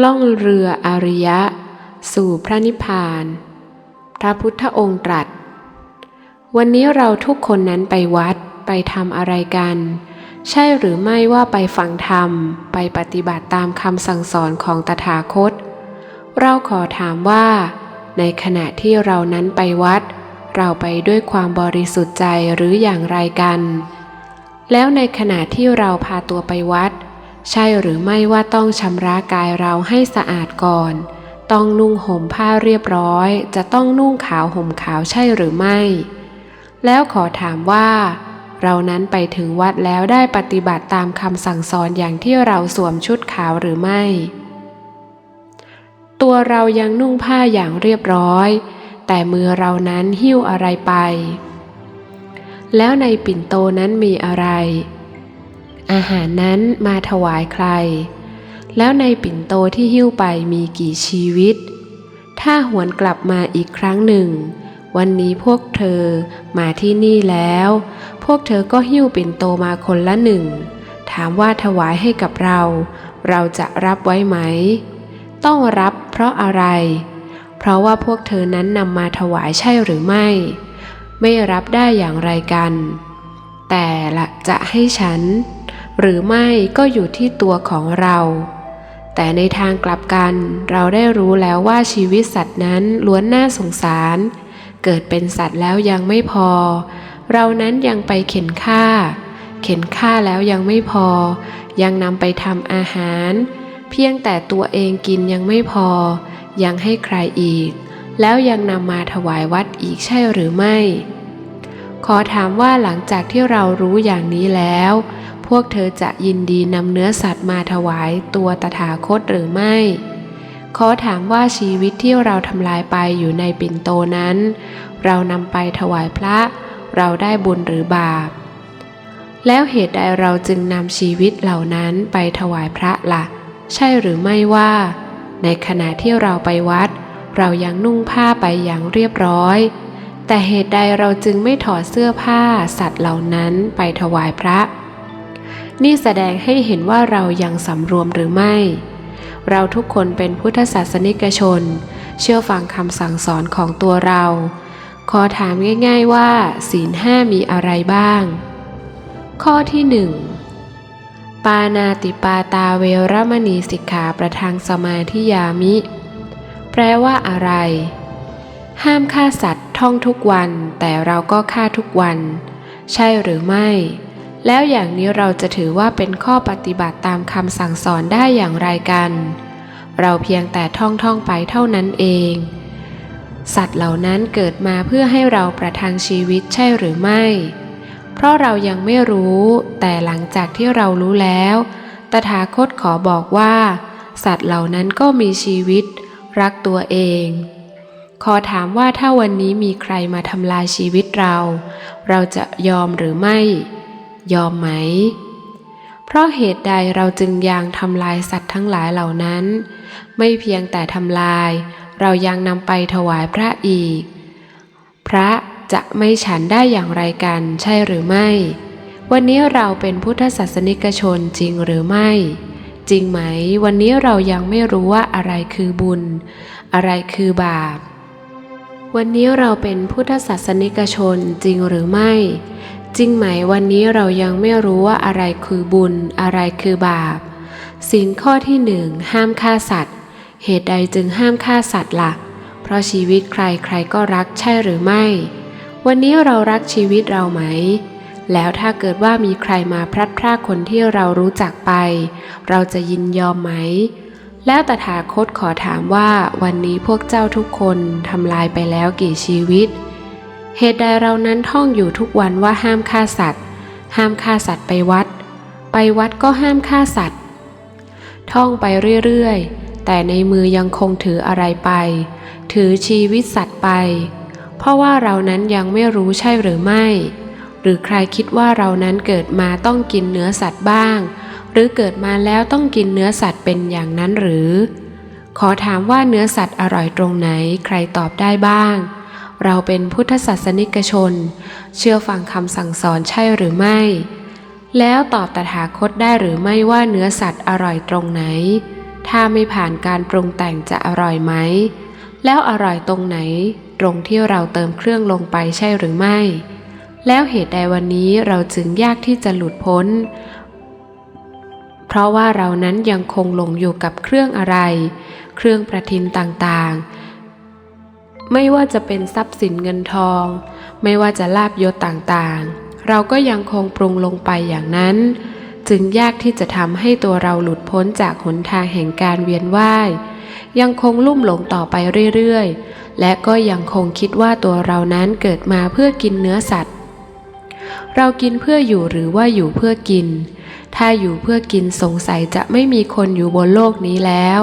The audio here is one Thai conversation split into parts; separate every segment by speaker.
Speaker 1: ล่องเรืออริยะ สู่พระนิพพาน พระพุทธองค์ตรัส วันนี้เราทุกคนนั้นไปวัดไปทำอะไรกัน ใช่หรือไม่ว่าไปฟังธรรม ไปปฏิบัติตามคำสั่งสอนของตถาคต เราขอถามว่า ในขณะที่เรานั้นไปวัด เราไปด้วยความบริสุทธิ์ใจหรืออย่างไรกัน แล้วในขณะที่เราพาตัวไปวัด ใช่หรือไม่ว่าต้องชำระกายเราให้สะอาดก่อน ต้องนุ่งห่มผ้าเรียบร้อย จะต้องนุ่งขาวห่มขาวใช่หรือไม่ แล้วขอถามว่า เรานั้นไปถึงวัดแล้วได้ปฏิบัติตามคำสั่งสอนอย่างที่เราสวมชุดขาวหรือไม่ ตัวเรายังนุ่งผ้าอย่างเรียบร้อย แต่มือเรานั้นหิ้วอะไรไป แล้วในปิ่นโตนั้นมีอะไร อาหารนั้นมาถวายใคร แล้วในปิ่นโตที่หิ้วไปมีกี่ชีวิต ถ้าหวนกลับมาอีกครั้งหนึ่ง วันนี้พวกเธอมาที่นี่แล้ว พวกเธอก็หิ้วปิ่นโตมาคนละหนึ่ง ถามว่าถวายให้กับเรา เราจะรับไว้ไหม ต้องรับเพราะอะไร เพราะว่าพวกเธอนั้นนำมาถวายใช่หรือไม่ ไม่รับได้อย่างไรกัน แต่ละจะให้ฉัน หรือไม่ก็อยู่ที่ตัวของเรา แต่ในทางกลับกันเราได้รู้แล้วว่าชีวิตสัตว์นั้นล้วนน่าสงสาร เกิดเป็นสัตว์แล้วยังไม่พอ เรานั้นยังไปเข็นฆ่า เข็นฆ่าแล้วยังไม่พอ ยังนำไปทำอาหาร เพียงแต่ตัวเองกินยังไม่พอ ยังให้ใครอีก แล้วยังนำมาถวายวัดอีกใช่หรือไม่ ขอถามว่าหลังจากที่เรารู้อย่างนี้แล้ว พวกเธอจะยินดีนำเนื้อสัตว์มาถวายตัวตถาคตหรือไม่ ขอถามว่าชีวิตที่เราทำลายไปอยู่ในปิ่นโตนั้น เรานำไปถวายพระ เราได้บุญหรือบาป แล้วเหตุใดเราจึงนำชีวิตเหล่านั้นไปถวายพระละ่ะ ใช่หรือไม่ว่า ในขณะที่เราไปวัด เรายังนุ่งผ้าไปอย่างเรียบร้อยแต่เหตุใดเราจึงไม่ถอดเสื้อผ้าสัตว์เหล่านั้นไปถวายพระ นี่แสดงให้เห็นว่าเรายังสำรวมหรือไม่ เราทุกคนเป็นพุทธศาสนิกชน เชื่อฟังคำสั่งสอนของตัวเรา ขอถามง่ายๆว่า ศีลห้ามีอะไรบ้าง ข้อที่หนึ่งปานาติปาตาเวรมณีสิกขาประทังสมาธิยามิ แปลว่าอะไร ห้ามฆ่าสัตว์ท่องทุกวัน แต่เราก็ฆ่าทุกวัน ใช่หรือไม่ แล้วอย่างนี้เราจะถือว่าเป็นข้อปฏิบัติตามคำสั่งสอนได้อย่างไรกัน เราเพียงแต่ท่องท่องไปเท่านั้นเอง สัตว์เหล่านั้นเกิดมาเพื่อให้เราประทังชีวิตใช่หรือไม่ เพราะเรายังไม่รู้ แต่หลังจากที่เรารู้แล้ว ตถาคตขอบอกว่า สัตว์เหล่านั้นก็มีชีวิต รักตัวเองขอถามว่าถ้าวันนี้มีใครมาทำลายชีวิตเรา เราจะยอมหรือไม่ ยอมไหม เพราะเหตุใดเราจึงยังทำลายสัตว์ทั้งหลายเหล่านั้น ไม่เพียงแต่ทำลาย เรายังนำไปถวายพระอีก พระจะไม่ฉันได้อย่างไรกันใช่หรือไม่ วันนี้เราเป็นพุทธศาสนิกชนจริงหรือไม่ จริงไหม วันนี้เรายังไม่รู้ว่าอะไรคือบุญ อะไรคือบาปวันนี้เราเป็นพุทธศาสนิกชนจริงหรือไม่ จริงไหมวันนี้เรายังไม่รู้ว่าอะไรคือบุญ อะไรคือบาปศีลข้อที่หนึ่งห้ามฆ่าสัตว์ เหตุใดจึงห้ามฆ่าสัตว์ละ่ะ เพราะชีวิตใครใครก็รักใช่หรือไม่ วันนี้เรารักชีวิตเราไหม แล้วถ้าเกิดว่ามีใครมาพลัดพรากคนที่เรารู้จักไป เราจะยินยอมไหม แล้วตถาคตขอถามว่าวันนี้พวกเจ้าทุกคนทำลายไปแล้วกี่ชีวิต เหตุใดเรานั้นท่องอยู่ทุกวันว่าห้ามฆ่าสัตว์ ห้ามฆ่าสัตว์ไปวัด ไปวัดก็ห้ามฆ่าสัตว์ ท่องไปเรื่อยๆ แต่ในมือยังคงถืออะไรไป ถือชีวิตสัตว์ไป เพราะว่าเรานั้นยังไม่รู้ใช่หรือไม่ หรือใครคิดว่าเรานั้นเกิดมาต้องกินเนื้อสัตว์บ้าง หรือเกิดมาแล้วต้องกินเนื้อสัตว์เป็นอย่างนั้นหรือ ขอถามว่าเนื้อสัตว์อร่อยตรงไหน ใครตอบได้บ้าง เราเป็นพุทธศาสนิกชน เชื่อฟังคำสั่งสอนใช่หรือไม่ แล้วตอบตถาคตได้หรือไม่ว่าเนื้อสัตว์อร่อยตรงไหน ถ้าไม่ผ่านการปรุงแต่งจะอร่อยไหม แล้วอร่อยตรงไหน ตรงที่เราเติมเครื่องลงไปใช่หรือไม่ แล้วเหตุใดวันนี้เราจึงยากที่จะหลุดพ้น เพราะว่าเรานั้นยังคงหลงอยู่กับเครื่องอะไร เครื่องประทินต่างๆ ไม่ว่าจะเป็นทรัพย์สินเงินทอง ไม่ว่าจะลาบยศต่างๆ เราก็ยังคงปรุงลงไปอย่างนั้น จึงยากที่จะทำให้ตัวเราหลุดพ้นจากหนทางแห่งการเวียนว่าย ยังคงลุ่มหลงต่อไปเรื่อยๆ และก็ยังคงคิดว่าตัวเรานั้นเกิดมาเพื่อกินเนื้อสัตว์เรากินเพื่ออยู่หรือว่าอยู่เพื่อกิน ถ้าอยู่เพื่อกินสงสัยจะไม่มีคนอยู่บนโลกนี้แล้ว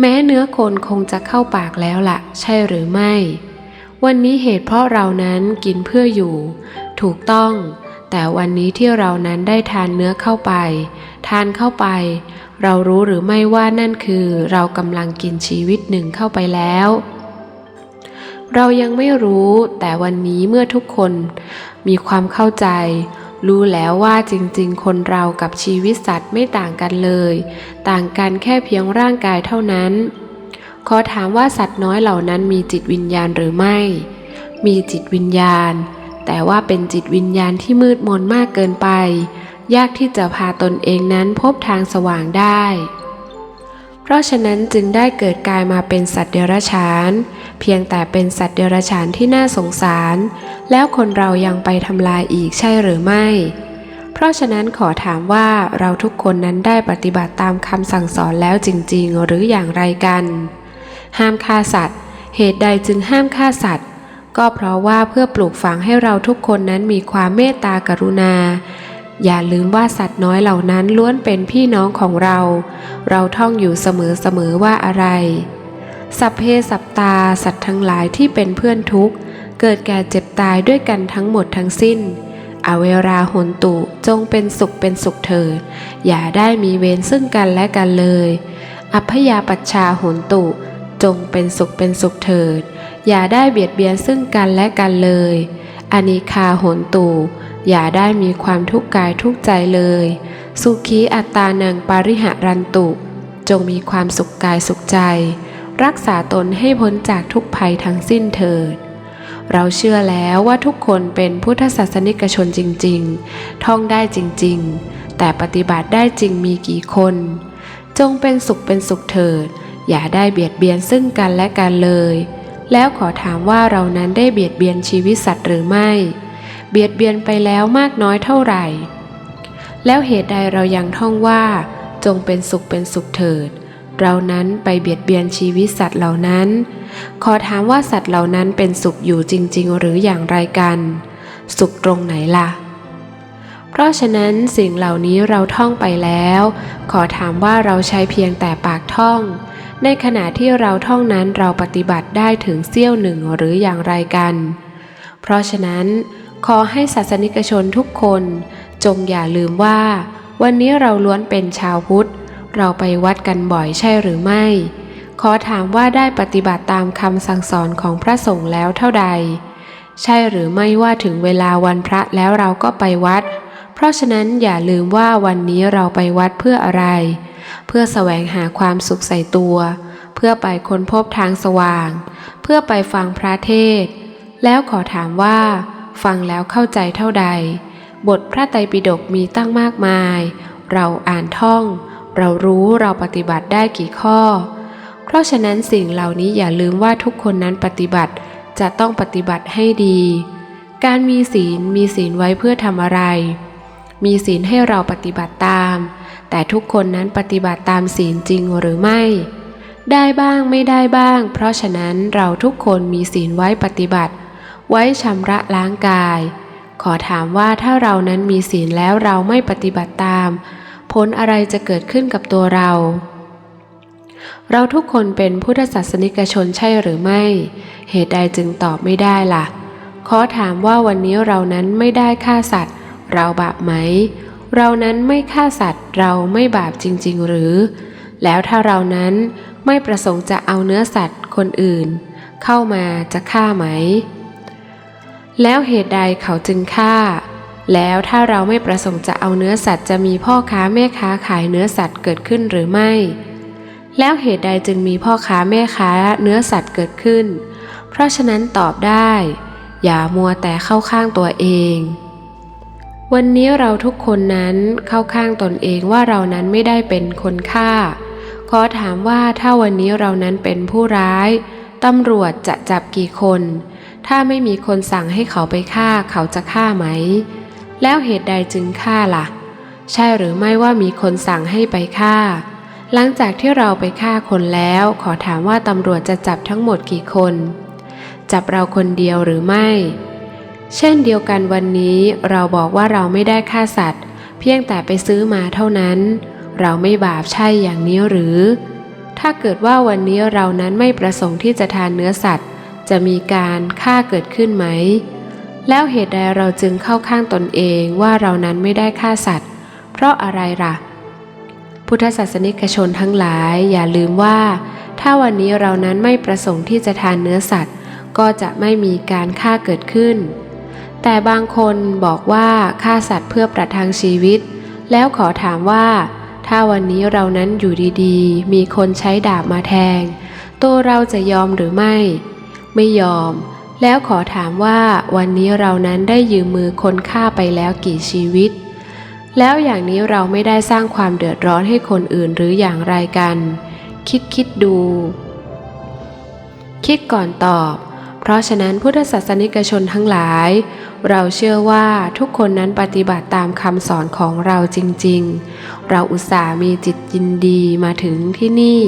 Speaker 1: แม้เนื้อคนคงจะเข้าปากแล้วละ่ะ ใช่หรือไม่ วันนี้เหตุเพราะเรานั้นกินเพื่ออยู่ ถูกต้อง แต่วันนี้ที่เรานั้นได้ทานเนื้อเข้าไป ทานเข้าไป เรารู้หรือไม่ว่านั่นคือ เรากำลังกินชีวิตหนึ่งเข้าไปแล้ว เรายังไม่รู้ แต่วันนี้เมื่อทุกคนมีความเข้าใจ รู้แล้วว่าจริงๆ คนเรากับชีวิตสัตว์ไม่ต่างกันเลย ต่างกันแค่เพียงร่างกายเท่านั้น ขอถามว่าสัตว์น้อยเหล่านั้นมีจิตวิญญาณหรือไม่ มีจิตวิญญาณ แต่ว่าเป็นจิตวิญญาณที่มืดมนมากเกินไป ยากที่จะพาตนเองนั้นพบทางสว่างได้ ราะฉะนั้นจึงได้เกิดกายมาเป็นสัตว์เดรัจฉาน เพียงแต่เป็นสัตว์เดรัจฉานที่น่าสงสาร แล้วคนเรายังไปทำลายอีกใช่หรือไม่ เพราะฉะนั้นขอถามว่าเราทุกคนนั้นได้ปฏิบัติตามคำสั่งสอนแล้วจริง ๆ หรืออย่างไรกัน ห้ามฆ่าสัตว์ เหตุใดจึงห้ามฆ่าสัตว์ ก็เพราะว่าเพื่อปลูกฝังให้เราทุกคนนั้นมีความเมตตากรุณา อย่าลืมว่าสัตว์น้อยเหล่านั้นล้วนเป็นพี่น้องของเรา เราท่องอยู่เสมอๆว่าอะไร สัพเพสัปตาสัตว์ทั้งหลายที่เป็นเพื่อนทุกข์ เกิดแก่เจ็บตายด้วยกันทั้งหมดทั้งสิ้น อเวราหนตุจงเป็นสุขเป็นสุขเถิดอย่าได้มีเวรซึ่งกันและกันเลย อัพยาปัชชาหนตุ จงเป็นสุขเป็นสุขเถิดอย่าได้เบียดเบียนซึ่งกันและกันเลย อนิคาหนตุ อย่าได้มีความทุกข์กายทุกข์ใจเลย สุขีอัตตานังปาริหะรันตุ จงมีความสุขกายสุขใจ รักษาตนให้พ้นจากทุกภัยทั้งสิ้นเถิด เราเชื่อแล้วว่าทุกคนเป็นพุทธศาสนิกชนจริง ๆ ท่องได้จริง ๆ แต่ปฏิบัติได้จริงมีกี่คน จงเป็นสุขเป็นสุขเถิด อย่าได้เบียดเบียนซึ่งกันและกันเลย แล้วขอถามว่าเรานั้นได้เบียดเบียนชีวิตสัตว์หรือไม่ เบียดเบียนไปแล้วมากน้อยเท่าไหร่ แล้วเหตุใดเรายังท่องว่า จงเป็นสุขเป็นสุขเถิด เรานั้นไปเบียดเบียนชีวิตสัตว์เหล่านั้น ขอถามว่าสัตว์เหล่านั้นเป็นสุขอยู่จริง ๆ หรืออย่างไรกัน สุขตรงไหนล่ะ เพราะฉะนั้นสิ่งเหล่านี้เราท่องไปแล้ว ขอถามว่าเราใช้เพียงแต่ปากท่องในขณะที่เราท่องนั้นเราปฏิบัติได้ถึงเสี้ยวหนึ่งหรืออย่างไรกัน เพราะฉะนั้น ขอให้ศาสนิกชนทุกคน จงอย่าลืมว่า วันนี้เราล้วนเป็นชาวพุทธ เราไปวัดกันบ่อยใช่หรือไม่ ขอถามว่าได้ปฏิบัติตามคำสั่งสอนของพระสงฆ์แล้วเท่าใด ใช่หรือไม่ว่าถึงเวลาวันพระแล้วเราก็ไปวัด เพราะฉะนั้นอย่าลืมว่าวันนี้เราไปวัดเพื่ออะไร เพื่อแสวงหาความสุขใส่ตัว เพื่อไปค้นพบทางสว่าง เพื่อไปฟังพระเทศ แล้วขอถามว่า ฟังแล้วเข้าใจเท่าใด บทพระไตรปิฎกมีตั้งมากมาย เราอ่านท่อง เรารู้เราปฏิบัติได้กี่ข้อ เพราะฉะนั้นสิ่งเหล่านี้อย่าลืมว่าทุกคนนั้นปฏิบัติจะต้องปฏิบัติให้ดี การมีศีลมีศีลไว้เพื่อทำอะไร มีศีลให้เราปฏิบัติตาม แต่ทุกคนนั้นปฏิบัติตามศีลจริงหรือไม่ ได้บ้างไม่ได้บ้าง เพราะฉะนั้นเราทุกคนมีศีลไว้ปฏิบัติ ไว้ชำระล้างกาย ขอถามว่าถ้าเรานั้นมีศีลแล้วเราไม่ปฏิบัติตาม ผลอะไรจะเกิดขึ้นกับตัวเรา เราทุกคนเป็นพุทธศาสนิกชนใช่หรือไม่ เหตุใดจึงตอบไม่ได้ล่ะ ขอถามว่าวันนี้เรานั้นไม่ได้ฆ่าสัตว์ เราบาปไหม เรานั้นไม่ฆ่าสัตว์เราไม่บาปจริง ๆ หรือ แล้วถ้าเรานั้นไม่ประสงค์จะเอาเนื้อสัตว์คนอื่น เข้ามาจะฆ่าไหม แล้วเหตุใดเขาจึงฆ่า แล้วถ้าเราไม่ประสงค์จะเอาเนื้อสัตว์จะมีพ่อค้าแม่ค้าขายเนื้อสัตว์เกิดขึ้นหรือไม่ แล้วเหตุใดจึงมีพ่อค้าแม่ค้าเนื้อสัตว์เกิดขึ้น เพราะฉะนั้นตอบได้ อย่ามัวแต่เข้าข้างตัวเอง วันนี้เราทุกคนนั้นเข้าข้างตนเองว่าเรานั้นไม่ได้เป็นคนฆ่า ขอถามว่าถ้าวันนี้เรานั้นเป็นผู้ร้ายตำรวจจะจับกี่คน ถ้าไม่มีคนสั่งให้เขาไปฆ่าเขาจะฆ่าไหม แล้วเหตุใดจึงฆ่าล่ะ ใช่หรือไม่ว่ามีคนสั่งให้ไปฆ่า หลังจากที่เราไปฆ่าคนแล้ว ขอถามว่าตำรวจจะจับทั้งหมดกี่คน จับเราคนเดียวหรือไม่ เช่นเดียวกันวันนี้เราบอกว่าเราไม่ได้ฆ่าสัตว์ เพียงแต่ไปซื้อมาเท่านั้น เราไม่บาปใช่อย่างนี้หรือ ถ้าเกิดว่าวันนี้เรานั้นไม่ประสงค์ที่จะทานเนื้อสัตว์ จะมีการฆ่าเกิดขึ้นไหม แล้วเหตุใดเราจึงเข้าข้างตนเองว่าเรานั้นไม่ได้ฆ่าสัตว์ เพราะอะไรล่ะ พุทธศาสนิกชนทั้งหลายอย่าลืมว่า ถ้าวันนี้เรานั้นไม่ประสงค์ที่จะทานเนื้อสัตว์ ก็จะไม่มีการฆ่าเกิดขึ้น แต่บางคนบอกว่าฆ่าสัตว์เพื่อประทังชีวิต แล้วขอถามว่าถ้าวันนี้เรานั้นอยู่ดีๆ มีคนใช้ดาบมาแทง ตัวเราจะยอมหรือไม่ ไม่ยอม แล้วขอถามว่าวันนี้เรานั้นได้ยืมมือคนฆ่าไปแล้วกี่ชีวิต แล้วอย่างนี้เราไม่ได้สร้างความเดือดร้อนให้คนอื่นหรืออย่างไรกัน คิดคิดดู คิดก่อนตอบ เพราะฉะนั้นพุทธศาสนิกชนทั้งหลาย เราเชื่อว่าทุกคนนั้นปฏิบัติตามคำสอนของเราจริง ๆ เราอุตส่าห์มีจิตยินดีมาถึงที่นี่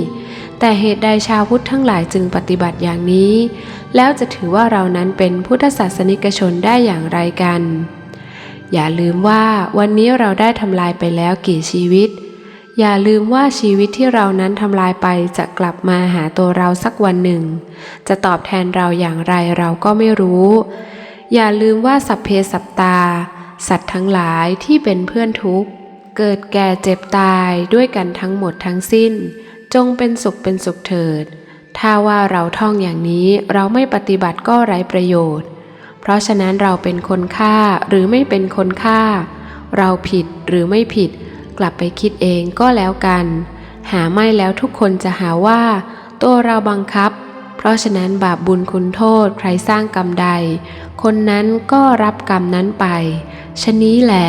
Speaker 1: แต่เหตุใดชาวพุทธทั้งหลายจึงปฏิบัติอย่างนี้ แล้วจะถือว่าเรานั้นเป็นพุทธศาสนิกชนได้อย่างไรกัน อย่าลืมว่าวันนี้เราได้ทำลายไปแล้วกี่ชีวิต อย่าลืมว่าชีวิตที่เรานั้นทำลายไปจะกลับมาหาตัวเราสักวันหนึ่ง จะตอบแทนเราอย่างไรเราก็ไม่รู้ อย่าลืมว่าสัพเพสัตตา สัตว์ทั้งหลายที่เป็นเพื่อนทุกข์เกิดแก่เจ็บตายด้วยกันทั้งหมดทั้งสิ้น จงเป็นสุขเป็นสุขเถิด ถ้าว่าเราท่องอย่างนี้เราไม่ปฏิบัติก็ไร้ประโยชน์ เพราะฉะนั้นเราเป็นคนฆ่าหรือไม่เป็นคนฆ่า เราผิดหรือไม่ผิด กลับไปคิดเองก็แล้วกัน หาไม่แล้วทุกคนจะหาว่า ตัวเราบังคับ เพราะฉะนั้นบาปบุญคุณโทษใครสร้างกรรมใด คนนั้นก็รับกรรมนั้นไปชนี้แหละ